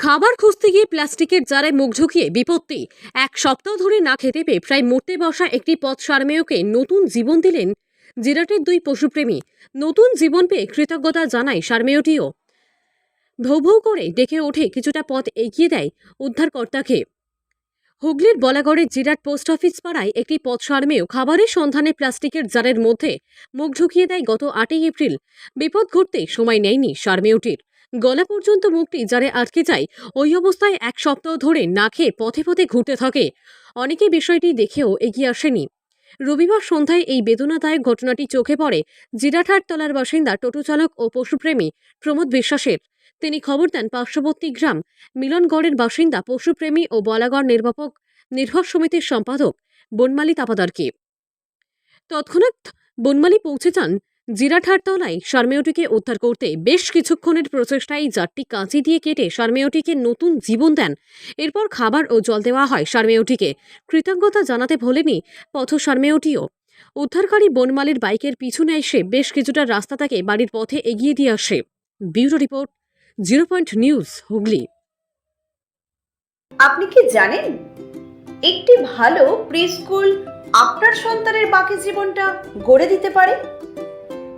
খাবার খুঁজতে গিয়ে প্লাস্টিকের জারে মুখ ঢুকিয়ে বিপত্তি। এক সপ্তাহ ধরে না খেতে পেয়ে প্রায় মরতে বসা একটি পথ সারমেয়কে নতুন জীবন দিলেন জিরাটের দুই পশুপ্রেমী। নতুন জীবন পেয়ে কৃতজ্ঞতা জানায় সারমেয়টিও। ভৌ ভৌ করে ডেকে ওঠে কিছুটা পথ এগিয়ে দেয় উদ্ধারকর্তাকে। হুগলির বলাগড়ের জিরাট পোস্ট অফিস পাড়ায় একটি পথ সারমেয় খাবারের সন্ধানে প্লাস্টিকের জারের মধ্যে মুখ ঢুকিয়ে দেয় গত আটই এপ্রিল। বিপদ ঘটতে সময় নেয়নি সারমেয়টির। গলা পর্যন্ত মুখটি যারে আটকে যায়, ওই অবস্থায় এক সপ্তাহ ধরে না খেয়ে পথে পথে ঘুরতে থাকে। অনেকে বিষয়টি দেখেও এগিয়ে আসেনি। রবিবার সন্ধ্যায় এই বেদনাদায়ক ঘটনাটি চোখে পড়ে জিরাঠার তলার বাসিন্দা, টোটো চালক ও পশুপ্রেমী প্রমোদ বিশ্বাসের। তিনি খবর দেন, পার্শ্ববর্তী গ্রাম মিলনগড়ের বাসিন্দা, পশুপ্রেমী ও বলাগড় নির্বাপক নির্ভর সমিতির সম্পাদক বনমালী তাপাদারকে। তৎক্ষণাৎ বনমালী পৌঁছে যান জিরাঠার তলায় সারমেয়টিকে উদ্ধার করতে বেশ কিছুক্ষণের প্রচেষ্টায় জারটি কাঁচি দিয়ে কেটে সারমেয়টিকে নতুন জীবন দেন। এরপর খাবার ও জল দেওয়া হয় সারমেয়টিকে কৃতজ্ঞতা জানাতে ভোলেনি পথ সারমেয়টিও উদ্ধারকারী বনমালীর বাইকের পিছনে এসে বেশ কিছুটা রাস্তা তাকে বাড়ির পথে এগিয়ে দিয়ে আসে। Bureau report, zero point news, Hooghly. আপনি কি জানেন? একটি ভালো প্রি স্কুল আপনার সন্তানের বাকি জীবনটা গড়ে দিতে পারে?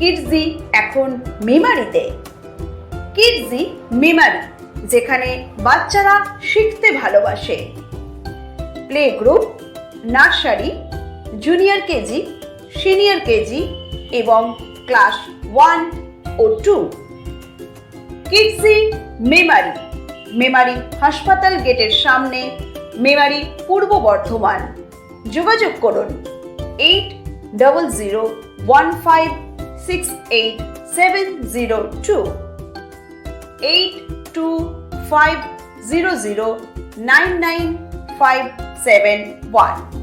কিডজি এখন মেমারিতে কিডজি মেমারি যেখানে বাচ্চারা শিখতে ভালোবাসে। Play group nursery junior KG senior KG এবং ক্লাস ওয়ান ও টু কিডসি মেমারি মেমারি হাসপাতাল গেটের সামনে মেমারি পূর্ব বর্ধমান। যোগাযোগ করুন eight double zero one five Six eight seven zero two eight two five zero zero nine nine five seven one.